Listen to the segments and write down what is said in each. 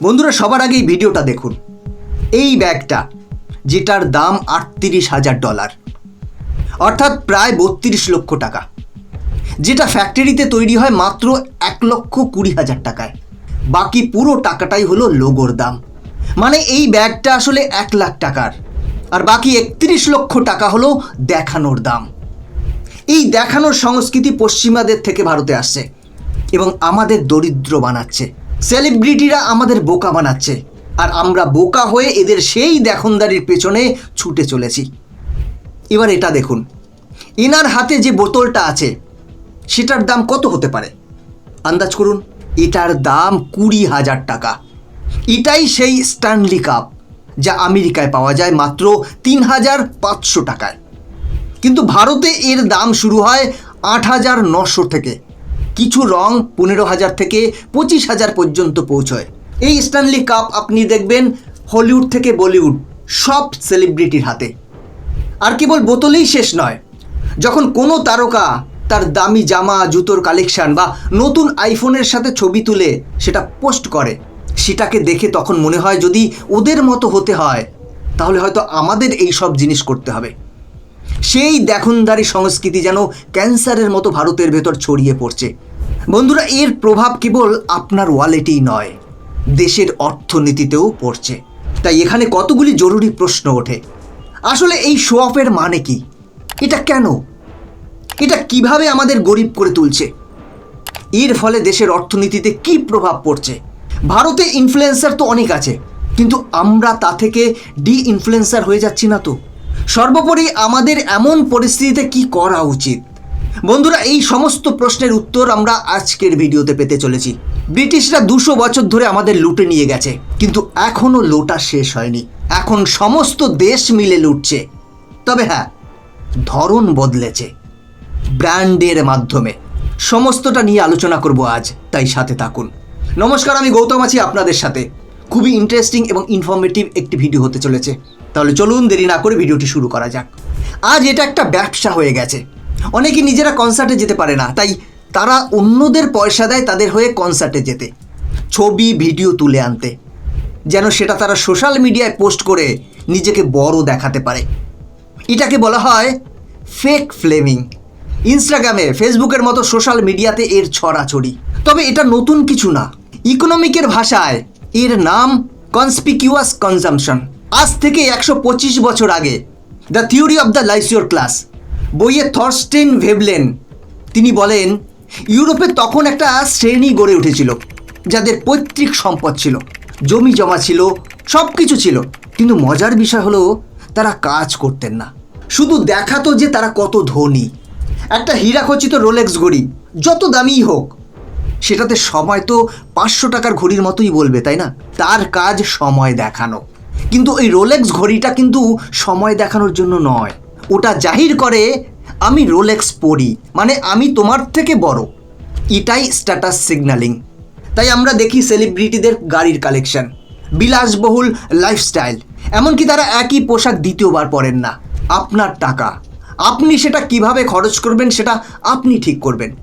বন্ধুরা, সবার আগে এই ভিডিওটা দেখুন। এই ব্যাগটা, যেটার দাম আটত্রিশ হাজার ডলার, অর্থাৎ প্রায় বত্রিশ লক্ষ টাকা। যেটা ফ্যাক্টরিতে তৈরি হয় মাত্র এক লক্ষ কুড়ি হাজার টাকায়। বাকি পুরো টাকাটাই হলো লোগোর দাম। মানে এই ব্যাগটা আসলে এক লাখ টাকার, আর বাকি একত্রিশ লক্ষ টাকা হলো দেখানোর দাম। এই দেখানোর সংস্কৃতি পশ্চিমাদের থেকে ভারতে আসছে এবং আমাদের দরিদ্র বানাচ্ছে। সেলিব্রিটিরা আমাদের বোকা বানাচ্ছে। আর আমরা বোকা হয়ে এদের সেই দেখনদারির পেছনে ছুটে চলেছি। এবার এটা দেখুন। এনার হাতে যে বোতলটা আছে, সেটার দাম কত হতে পারে? আন্দাজ করুন, এটার দাম কুড়ি হাজার টাকা। এটাই সেই স্ট্যানলি কাপ, যা আমেরিকায় পাওয়া যায় মাত্র তিন হাজার পাঁচশো টাকায়। কিন্তু ভারতে এর দাম শুরু হয় আট হাজার নশো থেকে। কিছু রং পনেরো হাজার থেকে পঁচিশ হাজার পর্যন্ত পৌঁছয়। এই স্ট্যানলি কাপ আপনি দেখবেন হলিউড থেকে বলিউড, সব সেলিব্রিটির হাতে। আর কেবল বোতলেই শেষ নয়, যখন কোনো তারকা তার দামি জামা, জুতোর কালেকশান বা নতুন আইফোনের সাথে ছবি তুলে সেটা পোস্ট করে, সেটাকে দেখে তখন মনে হয় যদি ওদের মতো হতে হয়, তাহলে হয়তো আমাদের এই সব জিনিস করতে হবে। সেই দেখনদারি সংস্কৃতি যেন ক্যান্সারের মতো ভারতের ভেতর ছড়িয়ে পড়ছে। বন্ধুরা, এর প্রভাব কেবল আপনার ওয়ালেটেই নয়, দেশের অর্থনীতিতেও পড়ছে। তাই এখানে কতগুলি জরুরি প্রশ্ন ওঠে। আসলে এই শো অফের মানে কি? এটা কেন? এটা কীভাবে আমাদের গরিব করে তুলছে? এর ফলে দেশের অর্থনীতিতে কি প্রভাব পড়ছে? ভারতে ইনফ্লুয়েন্সার তো অনেক আছে, কিন্তু আমরা তা থেকে ডি ইনফ্লুয়েন্সার হয়ে যাচ্ছি না তো। সর্বোপরি আমাদের এমন পরিস্থিতিতে কি করা উচিত? বন্ধুরা, এই সমস্ত প্রশ্নের উত্তর আমরা আজকের ভিডিওতে পেতে চলেছি। ব্রিটিশরা দুশো বছর ধরে আমাদের লুটে নিয়ে গেছে, কিন্তু এখনও লোটা শেষ হয়নি। এখন সমস্ত দেশ মিলে লুটছে। তবে হ্যাঁ ধরন বদলেছে, ব্র্যান্ডের মাধ্যমে। সমস্তটা নিয়ে আলোচনা করব আজ, তাই সাথে থাকুন। নমস্কার, আমি গৌতম আছি আপনাদের সাথে। খুবই ইন্টারেস্টিং এবং ইনফরমেটিভ একটি ভিডিও হতে চলেছে। তাহলে চলুন দেরি না করে ভিডিওটি শুরু করা যাক। আজ এটা একটা ব্যবসা হয়ে গেছে। অনেকে নিজেরা কনসার্টে যেতে পারে না, তাই তারা অন্যদের পয়সা দেয় তাদের হয়ে কনসার্টে যেতে। ছবি, ভিডিও তুলে আনতে। যেন সেটা তারা সোশ্যাল মিডিয়ায় পোস্ট করে নিজেকে বড় দেখাতে পারে। এটাকে বলা হয় ফেক ফ্লেমিং ইনস্টাগ্রামে ফেসবুকের মতো সোশ্যাল মিডিয়াতে এর ছড়াছড়ি। তবে এটা নতুন কিছু না। ইকোনমিকের ভাষায় এর নাম কনসপিকিউয়াস কনজামশন আজ থেকে একশো পঁচিশ বছর আগে the theory of the leisure class বইয়ে থরস্টেন ভেবলেন। তিনি বলেন, ইউরোপে তখন একটা শ্রেণি গড়ে উঠেছিল, যাদের পৈতৃক সম্পদ ছিল, জমি জমা ছিল সব কিছু ছিল। কিন্তু মজার বিষয় হলো, তারা কাজ করতেন না। শুধু দেখাতো যে তারা কত ধনী। একটা হীরাখচিত রোলেক্স ঘড়ি, যত দামিই হোক, সেটাতে সময় তো পাঁচশো টাকার ঘড়ির মতোই বলবে, তাই না? তার কাজ সময় দেখানো। কিন্তু এই রোলেক্স ঘড়িটা কিন্তু সময় দেখানোর জন্য নয়। ওটা জাহির করে, আমি রোলেক্স পরি। মানে আমি তোমার থেকে বড়। এটাই স্ট্যাটাস সিগন্যালিং তাই আমরা দেখি সেলিব্রিটিদের গাড়ির কালেকশন বিলাসবহুল লাইফস্টাইল এমনকি তারা একই পোশাক দ্বিতীয়বার পরেন না। আপনার টাকা। আপনি সেটা কীভাবে খরচ করবেন সেটা আপনি ঠিক করবেন।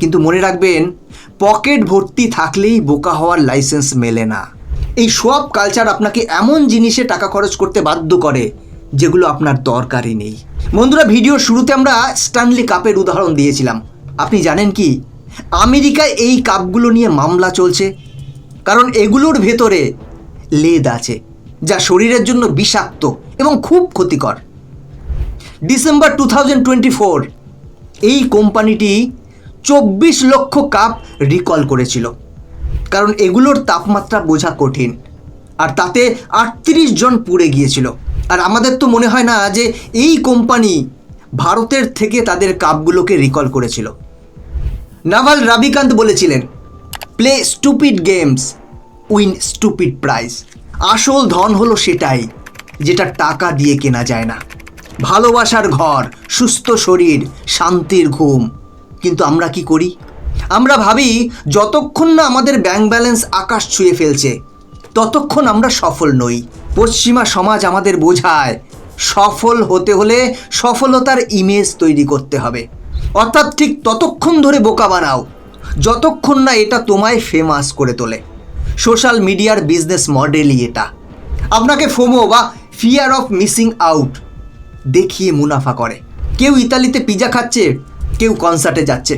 কিন্তু মনে রাখবেন, পকেট ভর্তি থাকলেই বোকা হওয়ার লাইসেন্স মেলে না। এই সব কালচার আপনাকে এমন জিনিসে টাকা খরচ করতে বাধ্য করে, যেগুলো আপনার দরকারই নেই। বন্ধুরা, ভিডিওর শুরুতে আমরা স্ট্যানলি কাপের উদাহরণ দিয়েছিলাম। আপনি জানেন কি? আমেরিকায় এই কাপগুলো নিয়ে মামলা চলছে। কারণ এগুলোর ভেতরে লেদ আছে, যা শরীরের জন্য বিষাক্ত এবং খুব ক্ষতিকর। ডিসেম্বর টু এই কোম্পানিটি চব্বিশ লক্ষ কাপ রিকল করেছিল। কারণ এগুলোর তাপমাত্রা বোঝা কঠিন। আর তাতে আটত্রিশ জন পুড়ে গিয়েছিল। আর আমাদের তো মনে হয় না যে এই কোম্পানি ভারতের থেকে তাদের কাপগুলোকে রিকল করেছিল। নাভাল রাবিকান্ত বলেছিলেন play stupid games win stupid prize আসল ধন হলো সেটাই, যেটা টাকা দিয়ে কেনা যায় না। ভালোবাসার ঘর, সুস্থ শরীর, শান্তির ঘুম। কিন্তু আমরা কি করি? আমরা ভাবি যতক্ষণ না আমাদের ব্যাংক ব্যালেন্স আকাশ ছুঁয়ে ফেলছে, ততক্ষণ আমরা সফল নই। পশ্চিমা সমাজ আমাদের বোঝায়, সফল হতে হলে সফলতার ইমেজ তৈরি করতে হবে। অর্থাৎ ঠিক ততক্ষণ ধরে বোকা বানাও, যতক্ষণ না এটা তোমায় ফেমাস করে তোলে। সোশ্যাল মিডিয়ার বিজনেস মডেলই এটা। আপনাকে ফোমো বা ফিয়ার অফ মিসিং আউট দেখিয়ে মুনাফা করে। কেউ ইতালিতে পিজা খাচ্ছে, কেউ কনসার্টে যাচ্ছে।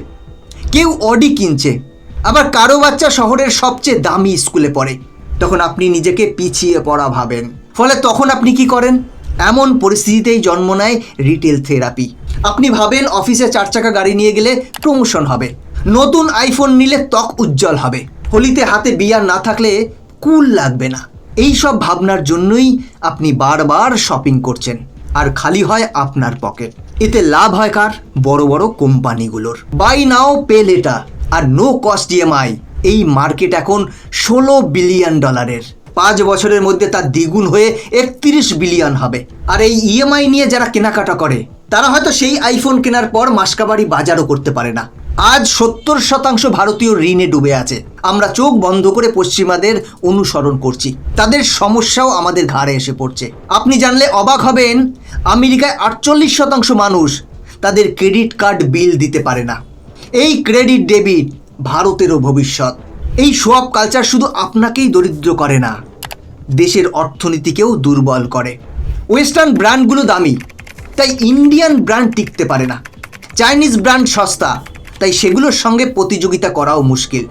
কেউ অডি কিনছে। আবার কারও বাচ্চা শহরের সবচেয়ে দামি স্কুলে পড়ে। তখন আপনি নিজেকে পিছিয়ে পড়া ভাবেন। ফলে তখন আপনি কি করেন? এমন পরিস্থিতিতেই জন্ম নেয় রিটেল থেরাপি। আপনি ভাবেন অফিসে চার চাকা গাড়ি নিয়ে গেলে প্রমোশন হবে। নতুন আইফোন নিলে ত্বক উজ্জ্বল হবে। হোলিতে হাতে বিয়ার না থাকলে কুল লাগবে না। এই সব ভাবনার জন্যই আপনি বারবার শপিং করছেন। আর খালি হয় আপনার পকেট। এতে লাভ হয় কার? বড় বড় কোম্পানিগুলোর। বাই নাও পে লেটার আর নো কস্ট ইএমআই এই মার্কেট এখন ষোলো বিলিয়ন ডলারের পাঁচ বছরের মধ্যে তার দ্বিগুণ হয়ে একত্রিশ বিলিয়ন হবে। আর এই ইএমআই নিয়ে যারা কেনাকাটা করে, তারা হয়তো সেই আইফোন কেনার পর মাসকাবাড়ি বাজারও করতে পারে না। আজ সত্তর শতাংশ ভারতীয় ঋণে ডুবে আছে। আমরা চোখ বন্ধ করে পশ্চিমাদের অনুসরণ করছি। তাদের সমস্যাও আমাদের ঘাড়ে এসে পড়ছে। আপনি জানলে অবাক হবেন, আমেরিকায় আটচল্লিশ শতাংশ মানুষ তাদের ক্রেডিট কার্ড বিল দিতে পারে না। এই ক্রেডিট ডেবিট ভারতেরও ভবিষ্যৎ। এই সোয়াব কালচার শুধু আপনাকেই দরিদ্র করে না, দেশের অর্থনীতিকেও দুর্বল করে। ওয়েস্টার্ন ব্র্যান্ডগুলো দামি, তাই ইন্ডিয়ান ব্র্যান্ড টিকতে পারে না। চাইনিজ ব্র্যান্ড সস্তা তাই সেগুলোর সঙ্গে প্রতিযোগিতা করাও মুশকিল।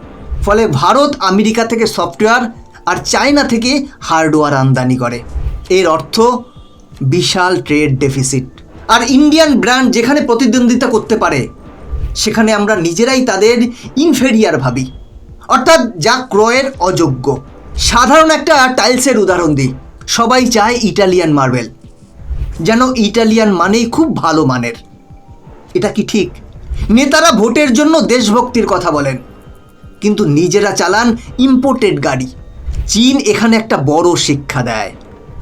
ফলে ভারত আমেরিকা থেকে সফটওয়্যার আর চায়না থেকে হার্ডওয়্যার আমদানি করে। এর অর্থ বিশাল ট্রেড ডেফিসিট। আর ইন্ডিয়ান ব্র্যান্ড যেখানে প্রতিদ্বন্দ্বিতা করতে পারে, সেখানে আমরা নিজেরাই তাদের ইনফেরিয়ার ভাবি। অর্থাৎ যা ক্রয়ের অযোগ্য। সাধারণ একটা টাইলসের উদাহরণ দিই। সবাই চায় ইটালিয়ান মার্বেল। যেন ইটালিয়ান মানেই খুব ভালো মানের। এটা কি ঠিক? নেতারা ভোটের জন্য দেশভক্তির কথা বলেন। কিন্তু নিজেরা চালান ইম্পোর্টেড গাড়ি। চীন এখানে একটা বড় শিক্ষা দেয়।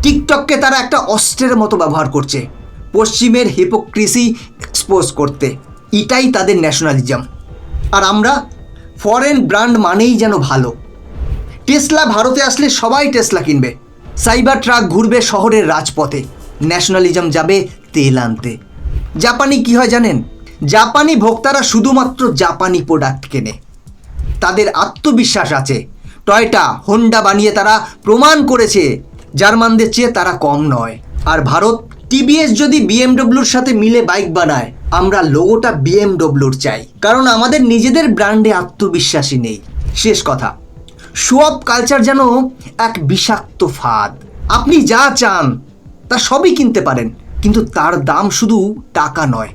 টিকটককে তারা একটা অস্ত্রের মতো ব্যবহার করছে। পশ্চিমের হিপোক্রিসি এক্সপোজ করতে। এটাই তাদের ন্যাশনালিজম আর আমরা ফরেন ব্র্যান্ড মানেই যেন ভালো। টেসলা ভারতে আসলে সবাই টেসলা কিনবে। সাইবার ট্রাক ঘুরবে শহরের রাজপথে। ন্যাশনালিজম যাবে তেল আনতে। জাপানি কি হয় জানেন? জাপানি ভোক্তারা শুধুমাত্র জাপানি প্রোডাক্ট কেনে। তাদের আত্মবিশ্বাস আছে। টয়টা, হোন্ডা বানিয়ে তারা প্রমাণ করেছে, জার্মানদের চেয়ে তারা কম নয়। আর ভারত, টিভিএস যদি বিএমডব্লিউর সাথে মিলে বাইক বানায়, আমরা লোগোটা বিএমডব্লিউর চাই। কারণ আমাদের নিজেদের ব্র্যান্ডে আত্মবিশ্বাসী নেই। শেষ কথা শোয়াপ কালচার যেন এক বিষাক্ত ফাঁদ। আপনি যা চান, তা সবই কিনতে পারেন, কিন্তু তার দাম শুধু টাকা নয়।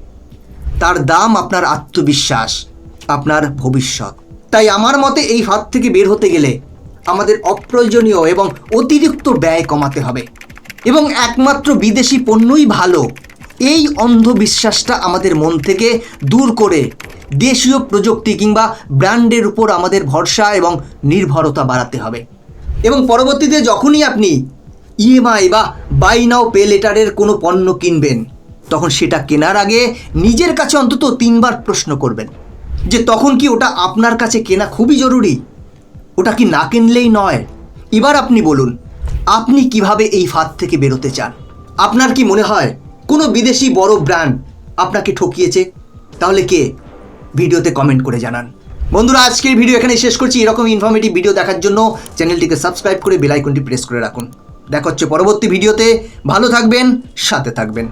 তার দাম আপনার আত্মবিশ্বাস, আপনার ভবিষ্যৎ। তাই আমার মতে এই ফাঁদ থেকে বের হতে গেলে আমাদের অপ্রয়োজনীয় এবং অতিরিক্ত ব্যয় কমাতে হবে। এবং একমাত্র বিদেশি পণ্যই ভালো, এই অন্ধবিশ্বাসটা আমাদের মন থেকে দূর করে দেশীয় প্রযুক্তি কিংবা ব্র্যান্ডের উপর আমাদের ভরসা এবং নির্ভরতা বাড়াতে হবে। এবং পরবর্তীতে যখনই আপনি ইএমআই বা বাই নাও পে লেটারের কোনো পণ্য কিনবেন তখন সেটা কেনার আগে নিজের কাছে অন্তত তিনবার প্রশ্ন করবেন যে তখন কি ওটা আপনার কাছে কেনা খুবই জরুরি? ওটা কি না কিনলেই নয়? এবার আপনি বলুন, আপনি কীভাবে এই ফাঁদ থেকে বেরোতে চান? আপনার কি মনে হয় কোনো বিদেশি বড় ব্র্যান্ড আপনাকে ঠকিয়েছে? তাহলে কে? ভিডিওতে কমেন্ট করে জানান। বন্ধুরা, আজকের ভিডিও এখানে শেষ করছি। এরকম ইনফরমেটিভ ভিডিও দেখার জন্য চ্যানেলটিকে সাবস্ক্রাইব করে বেল আইকনটি প্রেস করে রাখুন। দেখা হচ্ছে পরবর্তী ভিডিওতে ভালো থাকবেন, সাথে থাকবেন।